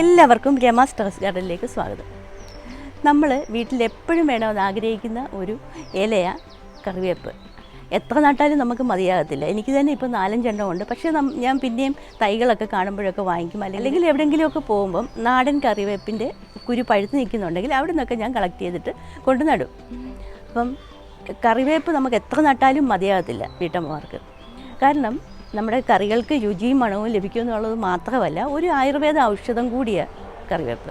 എല്ലാവർക്കും രമാസ് ടെറസ് ഗാർഡനിലേക്ക് സ്വാഗതം. നമ്മൾ വീട്ടിൽ എപ്പോഴും വേണമെന്ന് ആഗ്രഹിക്കുന്ന ഒരു ഇലയ കറിവേപ്പ്. എത്ര നട്ടാലും നമുക്ക് മതിയാകത്തില്ല. എനിക്ക് തന്നെ ഇപ്പോൾ നാലഞ്ചെണ്ണം ഉണ്ട്. പക്ഷേ ഞാൻ പിന്നെയും തൈകളൊക്കെ കാണുമ്പോഴൊക്കെ വാങ്ങിക്കും. അല്ലെങ്കിൽ എവിടെയെങ്കിലുമൊക്കെ പോകുമ്പം നാടൻ കറിവേപ്പിന്റെ കുരു പഴുത്ത് നിൽക്കുന്നുണ്ടെങ്കിൽ അവിടെ നിന്നൊക്കെ ഞാൻ കളക്ട് ചെയ്തിട്ട് കൊണ്ട് നടും. അപ്പം കറിവേപ്പ് നമുക്ക് എത്ര നട്ടാലും മതിയാകത്തില്ല വീട്ടമ്മമാർക്ക്. കാരണം നമ്മുടെ കറികൾക്ക് രുചിയും മണവും ലഭിക്കും എന്നുള്ളത് മാത്രമല്ല ഒരു ആയുർവേദ ഔഷധം കൂടിയ കറിവേപ്പ്.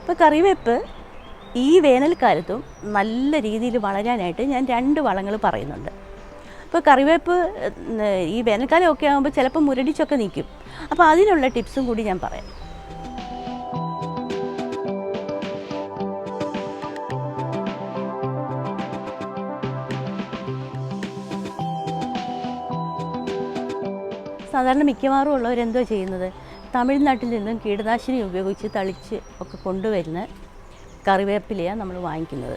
അപ്പോൾ കറിവേപ്പ് ഈ വേനൽക്കാലത്തും നല്ല രീതിയിൽ വളരാനായിട്ട് ഞാൻ രണ്ട് വളങ്ങൾ പറയുന്നുണ്ട്. അപ്പോൾ കറിവേപ്പ് ഈ ഈ വേനൽക്കാലമൊക്കെ ആകുമ്പോൾ ചിലപ്പോൾ മുരടിച്ചൊക്കെ നിൽക്കും. അപ്പോൾ അതിനുള്ള ടിപ്സും കൂടി ഞാൻ പറയാം. സാധാരണ മിക്കവാറും ഉള്ളവരെന്തോ ചെയ്യുന്നത്? തമിഴ്നാട്ടിൽ നിന്നും കീടനാശിനി ഉപയോഗിച്ച് തളിച്ച് ഒക്കെ കൊണ്ടുവരുന്ന കറിവേപ്പിലയാണ് നമ്മൾ വാങ്ങിക്കുന്നത്.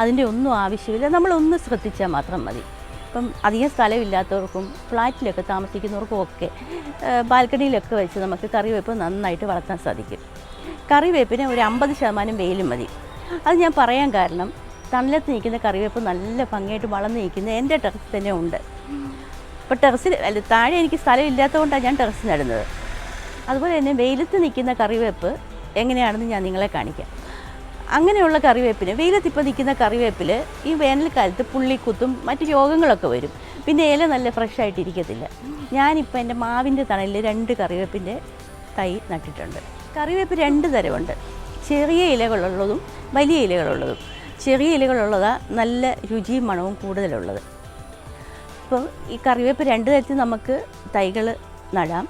അതിന്റെ ഒന്നും ആവശ്യമില്ല. നമ്മളൊന്ന് ശ്രദ്ധിച്ചാൽ മാത്രം മതി. ഇപ്പം അധികം സ്ഥലമില്ലാത്തവർക്കും ഫ്ലാറ്റിലൊക്കെ താമസിക്കുന്നവർക്കും ഒക്കെ ബാൽക്കണിയിലൊക്കെ വെച്ച് നമുക്ക് കറിവേപ്പ് നന്നായിട്ട് വളർത്താൻ സാധിക്കും. കറിവേപ്പിന് ഒരു അമ്പത് ശതമാനം വെയിലും മതി. അത് ഞാൻ പറയാൻ കാരണം തണലത്ത് നിൽക്കുന്ന കറിവേപ്പ് നല്ല ഭംഗിയായിട്ട് വളർന്ന് നിൽക്കുന്ന എന്റെ ടെറസ് തന്നെ ഉണ്ട്. ഇപ്പോൾ ടെറസിൽ അല്ല താഴെ എനിക്ക് സ്ഥലം ഇല്ലാത്തതുകൊണ്ടാണ് ഞാൻ ടെറസ് നടുന്നത്. അതുപോലെ തന്നെ വെയിലത്ത് നിൽക്കുന്ന കറിവേപ്പ് എങ്ങനെയാണെന്ന് ഞാൻ നിങ്ങളെ കാണിക്കാം. അങ്ങനെയുള്ള കറിവേപ്പിന് വെയിലത്ത് ഇപ്പോൾ നിൽക്കുന്ന കറിവേപ്പിൽ ഈ വേനൽക്കാലത്ത് പുള്ളിക്കുത്തും മറ്റ് രോഗങ്ങളൊക്കെ വരും. പിന്നെ ഇല നല്ല ഫ്രഷ് ആയിട്ട് ഇരിക്കത്തില്ല. ഞാനിപ്പോൾ എന്റെ മാവിന്റെ തണലിൽ രണ്ട് കറിവേപ്പിന്റെ തൈ നട്ടിട്ടുണ്ട്. കറിവേപ്പ് രണ്ട് തരമുണ്ട്. ചെറിയ ഇലകളുള്ളതും വലിയ ഇലകളുള്ളതും. ചെറിയ ഇലകളുള്ളതാണ് നല്ല രുചിയും മണവും കൂടുതലുള്ളത്. അപ്പോൾ ഈ കറിവേപ്പ് രണ്ട് തരത്തിൽ നമുക്ക് തൈകൾ നടാം.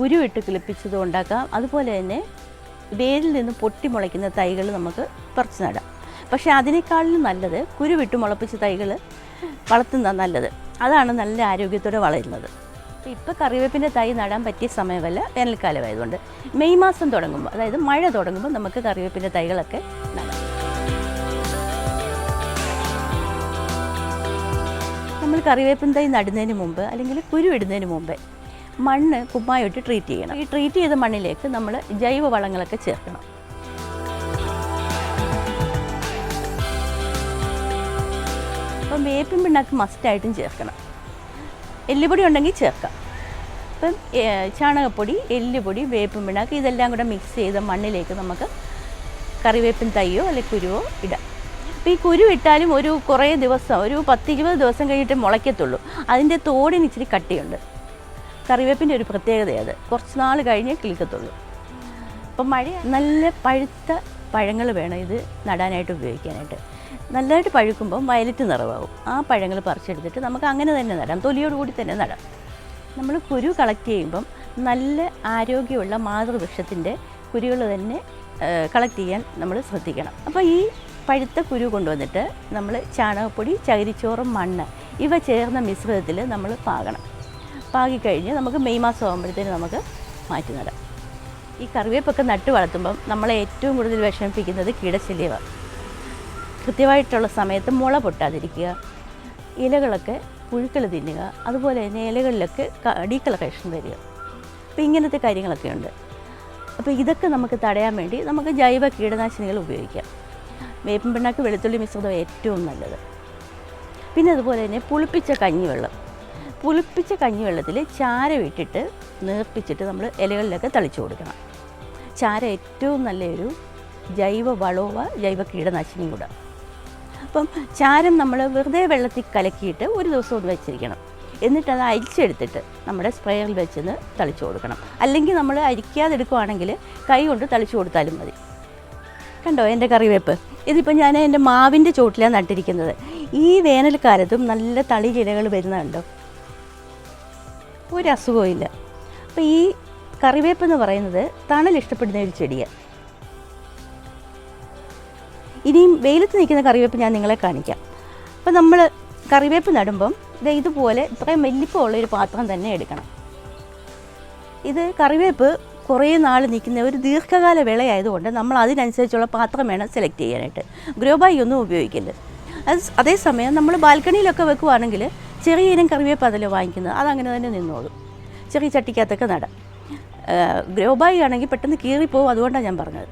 കുരുവിട്ട് കിളിപ്പിച്ചതും ഉണ്ടാക്കാം. അതുപോലെ തന്നെ വേരിൽ നിന്ന് പൊട്ടി മുളയ്ക്കുന്ന തൈകൾ നമുക്ക് പറിച്ച് നടാം. പക്ഷേ അതിനേക്കാളും നല്ലത് കുരുവിട്ട് മുളപ്പിച്ച തൈകൾ വളർത്തുന്ന നല്ലത്. അതാണ് നല്ല ആരോഗ്യത്തോടെ വളരുന്നത്. ഇപ്പോൾ കറിവേപ്പിന്റെ തൈ നടാൻ പറ്റിയ സമയമല്ല വേനൽക്കാലമായതുകൊണ്ട്. മെയ് മാസം തുടങ്ങുമ്പോൾ അതായത് മഴ തുടങ്ങുമ്പോൾ നമുക്ക് കറിവേപ്പിന്റെ തൈകളൊക്കെ നടാം. കറിവേപ്പിൻ തൈ നടുന്നതിന് മുമ്പ് അല്ലെങ്കിൽ കുരു ഇടുന്നതിന് മുമ്പ് മണ്ണ് കുമ്മായിട്ട് ട്രീറ്റ് ചെയ്യണം. ഈ ട്രീറ്റ് ചെയ്ത മണ്ണിലേക്ക് നമ്മൾ ജൈവ വളങ്ങളൊക്കെ ചേർക്കണം. അപ്പം വേപ്പിൻ പിണ്ണാക്ക് മസ്റ്റായിട്ടും ചേർക്കണം. എല്ലുപൊടി ഉണ്ടെങ്കിൽ ചേർക്കാം. അപ്പം ചാണകപ്പൊടി എല്ലുപൊടി വേപ്പിൻ പിണ്ണാക്ക് ഇതെല്ലാം കൂടെ മിക്സ് ചെയ്ത മണ്ണിലേക്ക് നമുക്ക് കറിവേപ്പിൻ തൈയോ അല്ലെങ്കിൽ കുരുവോ ഇടാം. അപ്പോൾ ഈ കുരുവിട്ടാലും ഒരു കുറേ ദിവസം ഒരു പത്ത് ഇരുപത് ദിവസം കഴിഞ്ഞിട്ട് മുളയ്ക്കത്തുള്ളൂ. അതിന്റെ തോടിന് ഇച്ചിരി കട്ടിയുണ്ട്. കറിവേപ്പിന്റെ ഒരു പ്രത്യേകതയാണ് അത് കുറച്ച് നാൾ കഴിഞ്ഞേ കിളിക്കത്തുള്ളൂ. അപ്പം മഴ നല്ല പഴുത്ത പഴങ്ങൾ വേണം ഇത് നടാനായിട്ട് ഉപയോഗിക്കാനായിട്ട്. നല്ലതായിട്ട് പഴുക്കുമ്പോൾ വയലറ്റ് നിറവാകും. ആ പഴങ്ങൾ പറിച്ചെടുത്തിട്ട് നമുക്ക് അങ്ങനെ തന്നെ നടാം. തൊലിയോട് കൂടി തന്നെ നടാം. നമ്മൾ കുരു കളക്ട് ചെയ്യുമ്പം നല്ല ആരോഗ്യമുള്ള മാതൃവൃക്ഷത്തിന്റെ കുരുകൾ തന്നെ കളക്ട് ചെയ്യാൻ നമ്മൾ ശ്രദ്ധിക്കണം. അപ്പോൾ ഈ പഴുത്ത കുരു കൊണ്ടുവന്നിട്ട് നമ്മൾ ചാണകപ്പൊടി ചകിരിച്ചോറും മണ്ണ് ഇവ ചേർന്ന മിശ്രിതത്തിൽ നമ്മൾ പാകണം. പാകിക്കഴിഞ്ഞ് നമുക്ക് മെയ് മാസം ആകുമ്പോഴത്തേന് നമുക്ക് മാറ്റി നടാം. ഈ കറിവേപ്പൊക്കെ നട്ട് വളർത്തുമ്പം നമ്മളെ ഏറ്റവും കൂടുതൽ വിഷമിപ്പിക്കുന്നത് കീടശല്യമാണ് കൃത്യമായിട്ടുള്ള സമയത്ത് മുള പൊട്ടാതിരിക്കുക ഇലകളൊക്കെ പുഴുക്കൾ തിന്നുക അതുപോലെ തന്നെ ഇലകളിലൊക്കെ ഡീക്കളക്കേഷൻ വരിക അപ്പോൾ ഇങ്ങനത്തെ കാര്യങ്ങളൊക്കെ ഉണ്ട് അപ്പോൾ ഇതൊക്കെ നമുക്ക് തടയാൻ വേണ്ടി നമുക്ക് ജൈവ കീടനാശിനികൾ ഉപയോഗിക്കാം. വേപ്പിൻ പിണ്ണാക്ക് വെളുത്തുള്ളി മിശ്രിതം ഏറ്റവും നല്ലത്. പിന്നെ അതുപോലെ തന്നെ പുളിപ്പിച്ച കഞ്ഞിവെള്ളം. പുളിപ്പിച്ച കഞ്ഞിവെള്ളത്തിൽ ചാര വിട്ടിട്ട് നേർപ്പിച്ചിട്ട് നമ്മൾ ഇലകളിലൊക്കെ തളിച്ചു കൊടുക്കണം. ചാര ഏറ്റവും നല്ലൊരു ജൈവ വളവ ജൈവ കീടനാശിനിയും കൂടെ. അപ്പം ചാരം നമ്മൾ വെറുതെ വെള്ളത്തിൽ കലക്കിയിട്ട് ഒരു ദിവസം ഒന്ന് വെച്ചിരിക്കണം. എന്നിട്ട് അത് അരിച്ചെടുത്തിട്ട് നമ്മുടെ സ്പ്രേയറിൽ വെച്ചൊന്ന് തളിച്ചു കൊടുക്കണം. അല്ലെങ്കിൽ നമ്മൾ അരിക്കാതെ എടുക്കുവാണെങ്കിൽ കൈ കൊണ്ട് തളിച്ചു കൊടുത്താലും മതി. കണ്ടോ എന്റെ കറിവേപ്പ്? ഇതിപ്പോൾ ഞാൻ എന്റെ മാവിന്റെ ചോട്ടിലാണ് നട്ടിരിക്കുന്നത്. ഈ വേനൽക്കാലത്തും നല്ല തളി ചിലകൾ വരുന്നുണ്ടോ ഒരു അസുഖവും ഇല്ല അപ്പോൾ ഈ കറിവേപ്പ് എന്ന് പറയുന്നത് തണൽ ഇഷ്ടപ്പെടുന്ന ഒരു ചെടിയാണ് ഇനിയും വെയിലത്ത് നിൽക്കുന്ന കറിവേപ്പ് ഞാൻ നിങ്ങളെ കാണിക്കാം. അപ്പോൾ നമ്മൾ കറിവേപ്പ് നടുമ്പം ഇത് ഇതുപോലെ ഇത്രയും വലിപ്പമുള്ള ഒരു പാത്രം തന്നെ എടുക്കണം. ഇത് കറിവേപ്പ് കുറേ നാൾ നിൽക്കുന്ന ഒരു ദീർഘകാല വിളയായതുകൊണ്ട് നമ്മൾ അതിനനുസരിച്ചുള്ള പാത്രം വേണം സെലക്ട് ചെയ്യാനായിട്ട്. ഗ്രോ ബൈ ഒന്നും ഉപയോഗിക്കരുത്. അത് അതേസമയം നമ്മൾ ബാൽക്കണിയിലൊക്കെ വെക്കുവാണെങ്കിൽ ചെറിയ ഇനം കറിവേപ്പ് അതല്ലേ വാങ്ങിക്കുന്നത് അതങ്ങനെ തന്നെ നിന്നോളും. ചെറിയ ചട്ടിക്കകത്തൊക്കെ നട. ഗ്രോ ബൈ ആണെങ്കിൽ പെട്ടെന്ന് കീറിപ്പോവും അതുകൊണ്ടാണ് ഞാൻ പറഞ്ഞത്.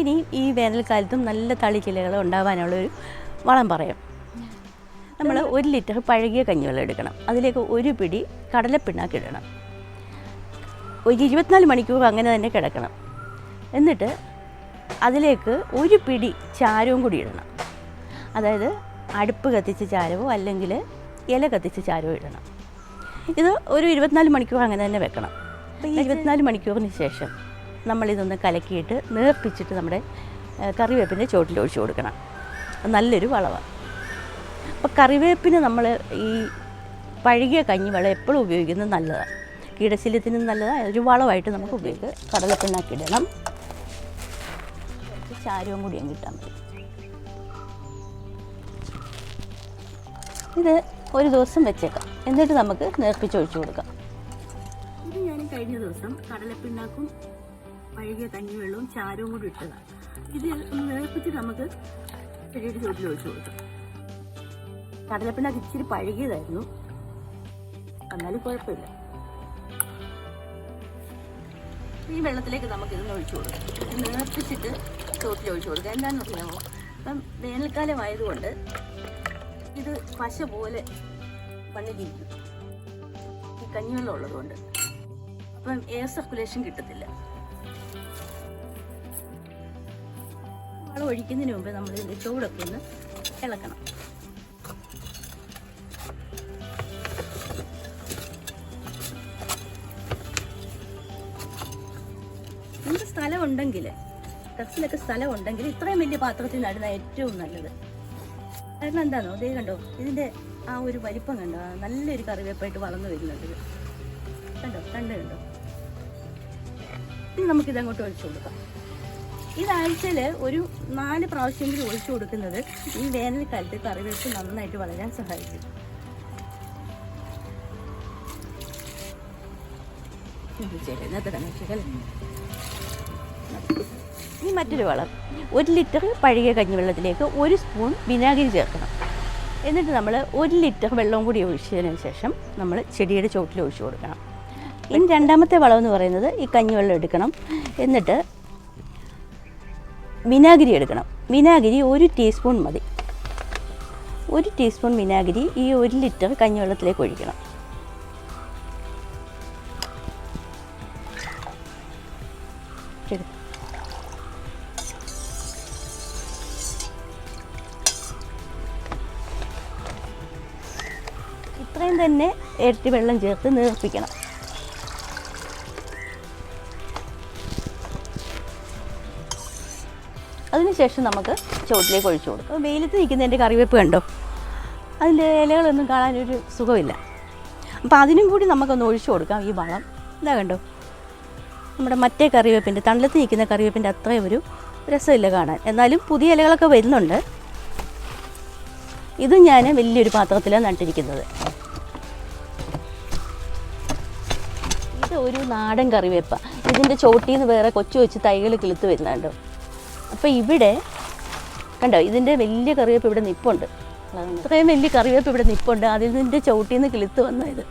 ഇനി ഈ വേനൽക്കാലത്തും നല്ല തളിക്കിലകൾ ഉണ്ടാവാനുള്ള ഒരു വളം പറയാം. നമ്മൾ ഒരു ലിറ്റർ പഴകിയ കഞ്ഞിവെള്ളം എടുക്കണം. അതിലേക്ക് ഒരു പിടി കടലപ്പിണ്ണാക്ക് ഇടണം. ഒരു ഇരുപത്തിനാല് മണിക്കൂർ അങ്ങനെ തന്നെ കിടക്കണം. എന്നിട്ട് അതിലേക്ക് ഒരു പിടി ചാരവും കൂടി ഇടണം. അതായത് അടുപ്പ് കത്തിച്ച ചാരവോ അല്ലെങ്കിൽ ഇല കത്തിച്ച ചാരവോ ഇടണം. ഇത് ഒരു ഇരുപത്തിനാല് മണിക്കൂർ അങ്ങനെ തന്നെ വെക്കണം. അപ്പോൾ ഈ ഇരുപത്തിനാല് മണിക്കൂറിന് ശേഷം നമ്മളിതൊന്ന് കലക്കിയിട്ട് നേർപ്പിച്ചിട്ട് നമ്മുടെ കറിവേപ്പിന്റെ ചോട്ടിൽ ഒഴിച്ചു കൊടുക്കണം. നല്ലൊരു വളവാണ് അപ്പോൾ കറിവേപ്പിന് നമ്മൾ ഈ പഴകിയ കഞ്ഞിവെള്ളം എപ്പോഴും ഉപയോഗിക്കുന്നത് നല്ലതാണ് കീടശല്യത്തിനും നല്ലതാണ് ഒരു വളമായിട്ട് നമുക്ക് ഉപയോഗിക്കാം കടലപ്പിണ്ണാക്കി ഇടണം. ചാരവും കൂടി അങ്ങ് ഇട്ടാൽ മതി. ഇത് ഒരു ദിവസം വെച്ചേക്കാം. എന്നിട്ട് നമുക്ക് നേർപ്പിച്ച് ഒഴിച്ചു കൊടുക്കാം. ഇത് ഞാൻ കഴിഞ്ഞ ദിവസം കടലപ്പിണ്ണാക്കും പഴകിയ കഞ്ഞിവെള്ളവും ചാരവും കൂടി ഇട്ടതാണ് ഇത് നേർപ്പിച്ച് നമുക്ക് ചെടിയുടെ ചോട്ടിൽ ഒഴിച്ചു കൊടുക്കാം. കടലപ്പിണ്ണാക്ക് ഇച്ചിരി പഴകിയതായിരുന്നു. എന്നാലും കുഴപ്പമില്ല. ഈ വെള്ളത്തിലേക്ക് നമുക്ക് ഇതൊന്ന് ഒഴിച്ചു കൊടുക്കാം. നേർപ്പിച്ചിട്ട് ചുവട്ടിൽ ഒഴിച്ചു കൊടുക്കാം. എന്താണെന്ന് അറിയാമോ ഇപ്പം വേനൽക്കാലം ആയതുകൊണ്ട് ഇത് പശ പോലെ മണ്ണിലിരിക്കും ഈ കഞ്ഞിവെള്ളം ഉള്ളതുകൊണ്ട്. അപ്പം എയർ സർക്കുലേഷൻ കിട്ടത്തില്ല. വളം ഒഴിക്കുന്നതിന് മുമ്പ് നമ്മൾ ഇതിന്റെ ചൂടൊക്കെ ഒന്ന് ഇളക്കണം. നിങ്ങൾക്ക് സ്ഥലം ഉണ്ടെങ്കിൽ ടെറസിലൊക്കെ സ്ഥലം ഉണ്ടെങ്കിൽ ഇത്രയും വലിയ പാത്രത്തിൽ നടുന്ന ഏറ്റവും നല്ലത്. കാരണം എന്താണോ ദേ കണ്ടോ ഇതിന്റെ ആ ഒരു വലിപ്പം കണ്ടോ നല്ലൊരു കറിവേപ്പായിട്ട് വളർന്നു വരുന്നുണ്ട്. കണ്ടോ കണ്ടു കണ്ടോ. ഇനി നമുക്കിത് അങ്ങോട്ട് ഒഴിച്ചു കൊടുക്കാം. ഇതാഴ്ചയിൽ ഒരു നാല് പ്രാവശ്യമെങ്കിലും ഒഴിച്ചു കൊടുക്കുന്നത് ഈ വേനൽക്കാലത്ത് കറിവേപ്പ് നന്നായിട്ട് വളരാൻ സഹായിക്കും. ഇനി മറ്റൊരു വളം ഒരു ലിറ്റർ പഴകിയ കഞ്ഞിവെള്ളത്തിലേക്ക് ഒരു സ്പൂൺ വിനാഗിരി ചേർക്കണം. എന്നിട്ട് നമ്മൾ ഒരു ലിറ്റർ വെള്ളം കൂടി ഒഴിച്ചതിന് ശേഷം നമ്മൾ ചെടിയുടെ ചുവട്ടിൽ ഒഴിച്ചു കൊടുക്കണം. ഇനി രണ്ടാമത്തെ വളം എന്ന് പറയുന്നത് ഈ കഞ്ഞിവെള്ളം എടുക്കണം. എന്നിട്ട് വിനാഗിരി എടുക്കണം. വിനാഗിരി ഒരു ടീസ്പൂൺ മതി. ഒരു ടീസ്പൂൺ വിനാഗിരി ഈ ഒരു ലിറ്റർ കഞ്ഞിവെള്ളത്തിലേക്ക് ഒഴിക്കണം. ഇത്രയും തന്നെ ഇരട്ടി വെള്ളം ചേർത്ത് നേർപ്പിക്കണം. അതിനുശേഷം നമുക്ക് ചുവട്ടിലേക്ക് ഒഴിച്ചു കൊടുക്കും. വെയിലത്ത് നിൽക്കുന്നതിന്റെ കറിവേപ്പ് കണ്ടോ? അതിന്റെ ഇലകളൊന്നും കാണാനൊരു സുഖമില്ല. അപ്പോൾ അതിനും കൂടി നമുക്കൊന്ന് ഒഴിച്ചു കൊടുക്കാം ഈ വളം. ഇതാ കണ്ടോ? നമ്മുടെ മറ്റേ കറിവേപ്പിന്റെ തണലത്ത് നിൽക്കുന്ന കറിവേപ്പിന്റെ അത്രയും ഒരു രസമില്ല കാണാൻ. എന്നാലും പുതിയ ഇലകളൊക്കെ വരുന്നുണ്ട്. ഇത് ഞാൻ വലിയൊരു പാത്രത്തിലാണ് നട്ടിരിക്കുന്നത്. ഇത് ഒരു നാടൻ കറിവേപ്പ. ഇതിന്റെ ചോട്ടിൽ നിന്ന് വേറെ കൊച്ചു കൊച്ചു തൈകൾ കിളുത്ത് വരുന്നുണ്ട്. അപ്പോൾ ഇവിടെ കണ്ടോ ഇതിന്റെ വലിയ കറിവേപ്പ് ഇവിടെ നിപ്പുണ്ട്. അത്രയും വലിയ കറിവേപ്പ് ഇവിടെ നിപ്പുണ്ട്. അതിൽ നിന്റെ ചവിട്ടിൽ നിന്ന് കിളുത്ത് വന്ന ഇത്.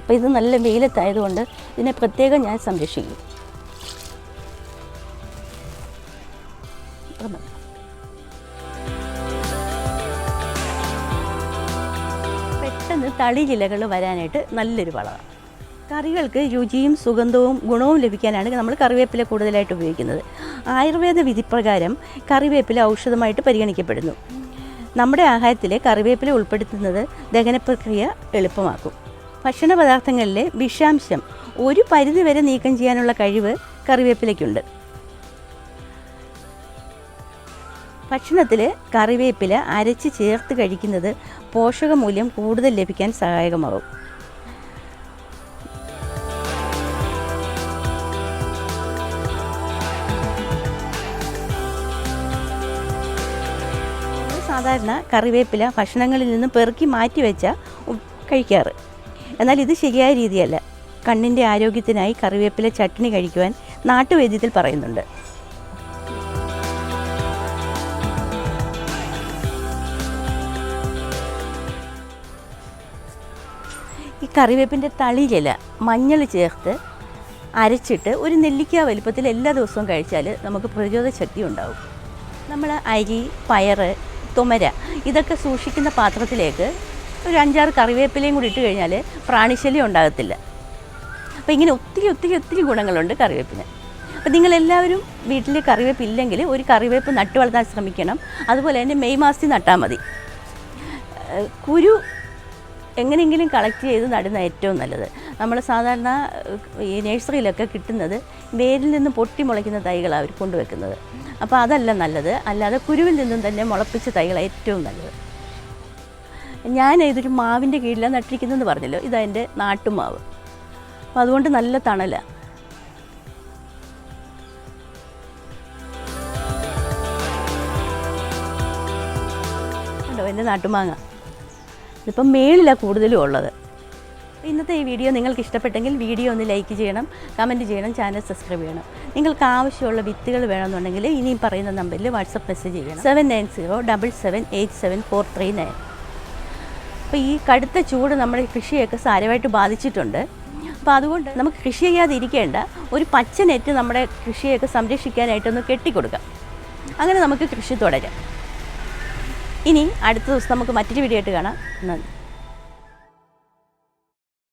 അപ്പോൾ ഇത് നല്ല വെയിലത്തായതുകൊണ്ട് ഇതിനെ പ്രത്യേകം ഞാൻ സംരക്ഷിക്കും. പെട്ടെന്ന് തളിരിലകൾ വരാനായിട്ട് നല്ലൊരു വളമാണ്. കറികൾക്ക് രുചിയും സുഗന്ധവും ഗുണവും ലഭിക്കാനാണ് നമ്മൾ കറിവേപ്പില കൂടുതലായിട്ട് ഉപയോഗിക്കുന്നത്. ആയുർവേദ വിധിപ്രകാരം കറിവേപ്പില ഔഷധമായിട്ട് പരിഗണിക്കപ്പെടുന്നു. നമ്മുടെ ആഹാരത്തിൽ കറിവേപ്പില ഉൾപ്പെടുത്തുന്നത് ദഹന പ്രക്രിയ എളുപ്പമാക്കും. ഭക്ഷണ പദാർത്ഥങ്ങളിലെ വിഷാംശം ഒരു പരിധിവരെ നീക്കം ചെയ്യാനുള്ള കഴിവ് കറിവേപ്പിലയ്ക്കുണ്ട്. ഭക്ഷണത്തിൽ കറിവേപ്പില അരച്ച് ചേർത്ത് കഴിക്കുന്നത് പോഷകമൂല്യം കൂടുതൽ ലഭിക്കാൻ സഹായകമാകും. സാധാരണ കറിവേപ്പില ഭക്ഷണങ്ങളിൽ നിന്ന് പെറുക്കി മാറ്റി വെച്ച കഴിക്കാറ്. എന്നാൽ ഇത് ശരിയായ രീതിയല്ല. കണ്ണിന്റെ ആരോഗ്യത്തിനായി കറിവേപ്പില ചട്നി കഴിക്കുവാൻ നാട്ടുവൈദ്യത്തിൽ പറയുന്നുണ്ട്. ഈ കറിവേപ്പിന്റെ തളിയില മഞ്ഞൾ ചേർത്ത് അരച്ചിട്ട് ഒരു നെല്ലിക്ക വലിപ്പത്തിൽ എല്ലാ ദിവസവും കഴിച്ചാൽ നമുക്ക് പ്രതിരോധ ശക്തി ഉണ്ടാവും. നമ്മൾ അരി പയറ് തുമര ഇതൊക്കെ സൂക്ഷിക്കുന്ന പാത്രത്തിലേക്ക് ഒരു അഞ്ചാറ് കറിവേപ്പിലയും കൂടി ഇട്ട് കഴിഞ്ഞാൽ പ്രാണിശല്യം ഉണ്ടാകത്തില്ല. അപ്പോൾ ഇങ്ങനെ ഒത്തിരി ഒത്തിരി ഒത്തിരി ഗുണങ്ങളുണ്ട് കറിവേപ്പിന്. അപ്പോൾ നിങ്ങളെല്ലാവരും വീട്ടിൽ കറിവേപ്പ് ഇല്ലെങ്കിൽ ഒരു കറിവേപ്പ് നട്ടു വളർത്താൻ ശ്രമിക്കണം. അതുപോലെ തന്നെ മെയ് മാസത്തിൽ നട്ടാൽ മതി. കുരു എങ്ങനെയെങ്കിലും കളക്ട് ചെയ്ത് നടുന്ന ഏറ്റവും നല്ലത്. നമ്മൾ സാധാരണ ഈ നഴ്സറിയിലൊക്കെ കിട്ടുന്നത് വേരിൽ നിന്ന് പൊട്ടി മുളയ്ക്കുന്ന തൈകളാണ് അവർ കൊണ്ടുവെക്കുന്നത്. അപ്പോൾ അതല്ല നല്ലത്. അല്ലാതെ കുരുവിൽ നിന്നും തന്നെ മുളപ്പിച്ച തൈകളാണ് ഏറ്റവും നല്ലത്. ഞാൻ ഇതൊരു മാവിന്റെ കീഴിലാണ് നട്ടിരിക്കുന്നതെന്ന് പറഞ്ഞല്ലോ. ഇതെന്റെ നാട്ടുമാവ്. അപ്പോൾ അതുകൊണ്ട് നല്ല തണലാണ് എന്റെ നാട്ടുമാങ്ങ. ഇതിപ്പം മേളിലാണ് കൂടുതലും ഉള്ളത്. ഇന്നത്തെ ഈ വീഡിയോ നിങ്ങൾക്ക് ഇഷ്ടപ്പെട്ടെങ്കിൽ വീഡിയോ ഒന്ന് ലൈക്ക് ചെയ്യണം കമന്റ് ചെയ്യണം ചാനൽ സബ്സ്ക്രൈബ് ചെയ്യണം. നിങ്ങൾക്ക് ആവശ്യമുള്ള വിത്തുകൾ വേണമെന്നുണ്ടെങ്കിൽ ഇനിയും പറയുന്ന നമ്പറിൽ വാട്സപ്പ് മെസ്സേജ് ചെയ്യണം. Seven nine zero double seven eight seven four three nine. അപ്പോൾ ഈ കടുത്ത ചൂട് നമ്മുടെ കൃഷിയൊക്കെ സാരമായിട്ട് ബാധിച്ചിട്ടുണ്ട്. അപ്പോൾ അതുകൊണ്ട് നമുക്ക് കൃഷി ചെയ്യാതിരിക്കേണ്ട ഒരു പച്ച നെറ്റ് നമ്മുടെ കൃഷിയൊക്കെ സംരക്ഷിക്കാനായിട്ടൊന്ന് കെട്ടിക്കൊടുക്കാം. അങ്ങനെ നമുക്ക് കൃഷി തുടരാം. ഇനി അടുത്ത ദിവസം നമുക്ക് മറ്റൊരു വീഡിയോ ആയിട്ട് കാണാം. നന്ദി.